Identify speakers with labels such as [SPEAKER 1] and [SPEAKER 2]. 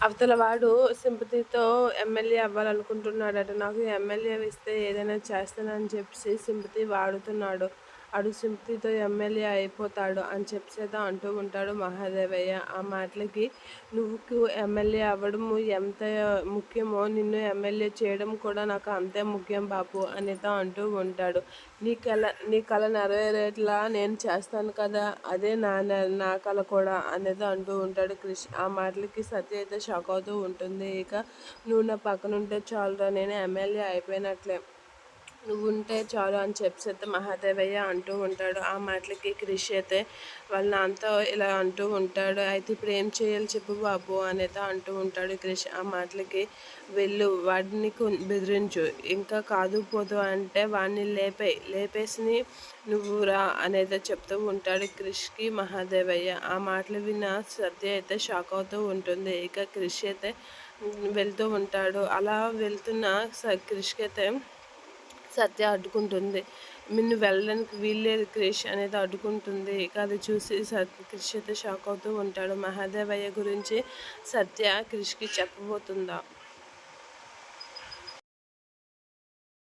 [SPEAKER 1] అవతల వాడు సింపతితో ఎమ్మెల్యే అవ్వాలనుకుంటున్నాడట. నాకు ఎమ్మెల్యే ఇస్తే ఏదైనా చేస్తానని చెప్పి సింపతి వాడుతున్నాడు. అడు ఎమ్మెల్యే అయిపోతాడు అని చెప్పేదా అంటూ ఉంటాడు మహాదేవయ్య. ఆ మాటలకి నువ్వు ఎమ్మెల్యే అవ్వడం ఎంత ముఖ్యమో నిన్ను ఎమ్మెల్యే చేయడం కూడా నాకు అంతే ముఖ్యం బాపు అనితో అంటూ ఉంటాడు. నీ కళ నీ కళ నెరవేరేట్లా నేను చేస్తాను కదా అదే నా నా కళ కూడా అనేది అంటూ ఉంటాడు క్రిష్. ఆ మాటలకి సత్య అయితే షాక్ అవుతూ ఉంటుంది. ఇక నువ్వు నా పక్కన ఉంటే చాలురా నేను ఎమ్మెల్యే అయిపోయినట్లే. నువ్వు ఉంటే చాలు అని చెప్పేస్తే మహాదేవయ్య అంటూ ఉంటాడు. ఆ మాటలకి క్రిష్ అయితే వాళ్ళ నాన్నతో ఇలా అంటూ ఉంటాడు. అయితే ఇప్పుడు ఏం చేయాలి చెప్పు బాబు అనేది అంటూ ఉంటాడు క్రిష్ ఆ మాటలకి వెళ్ళు వాడిని బెదిరించు. ఇంకా కాదు పోదు అంటే వాడిని లేపే లేపేసి నువ్వు రా అనేది చెప్తూ ఉంటాడు క్రిష్కి మహాదేవయ్య. ఆ మాటలు విన్న సత్య అయితే షాక్ అవుతూ ఉంటుంది. ఇక క్రిష్ అయితే వెళ్తూ ఉంటాడు. అలా వెళ్తున్న క్రిష్కి అయితే సత్య అడ్డుకుంటుంది. నిన్ను వెళ్ళడానికి వీల్లేదు క్రిష్ అనేది అడ్డుకుంటుంది. ఇక అది చూసి సత్య క్రిష్ అయితే షాక్ అవుతూ ఉంటాడు. మహాదేవయ్య గురించి సత్య క్రిష్కి చెప్పబోతుందా?